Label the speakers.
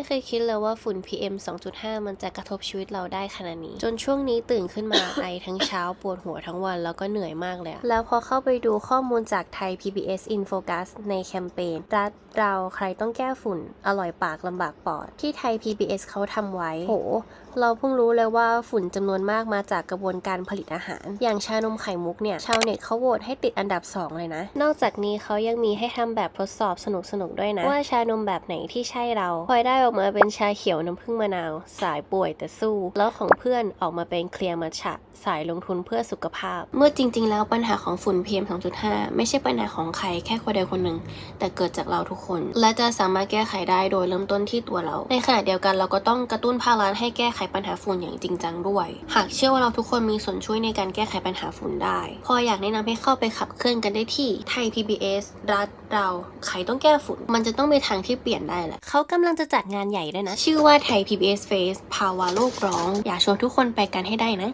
Speaker 1: ไม่เคยคิดเลยว่าฝุ่น PM 2.5 มันจะกระทบชีวิตเราได้ขนาดนี้ จนช่วงนี้ตื่นขึ้นมา ไอทั้งเช้าปวดหัวทั้งวันแล้วก็เหนื่อยมากเลย แล้วพอเข้าไปดูข้อมูลจากไทย PBS Infocus ในแคมเปญรัฐเราใครต้องแก้ฝุ่น อร่อยปากลำบากปอด ที่ไทย PBS เขาทำไว้ โห เราเพิ่งรู้เลยว่าฝุ่นจำนวนมากมาจากกระบวนการผลิตอาหาร อย่างชานมไข่มุกเนี่ย ชาวเน็ตเขาโหวตให้ติดอันดับ 2 เลยนะ นอกจากนี้เขายังมีให้ทำแบบทดสอบสนุกๆด้วยนะ ว่าชานมแบบไหนที่ใช่เราพลอยได้ออกมาเป็นชาเขียวน้ำผึ้งมะนาว สายป่วยแต่สู้ แล้วของเพื่อนออกมาเป็นเคลียร์มัทฉะสายลงทุนเพื่อสุขภาพ เมื่อจริง ๆ แล้วปัญหาของฝุ่น PM 2.5 ไม่ใช่ปัญหาของใครแค่คนใดคนหนึ่ง แต่เกิดจากเราทุกคน และจะสามารถแก้ไขได้โดยเริ่มต้นที่ตัวเรา ในขณะเดียวกันเราก็ต้องกระตุ้นภาครัฐให้แก้ไขปัญหาฝุ่นอย่างจริงจังด้วย หากเชื่อว่าเราทุกคนมีส่วนช่วยในการแก้ไขปัญหาฝุ่นได้ พออยากแนะนำให้เข้าไปขับเคลื่อนกันได้ที่ไทย PBS รัฐเราใครต้องแก้ฝุ่น มันจะต้องมีทางที่เปลี่ยนได้แหละเขากำลังจะจัดงานใหญ่ด้วยนะ ชื่อว่าไทย PBS Face ภาวะโลกร้อง อยากชวนทุกคนไปกันให้ได้นะ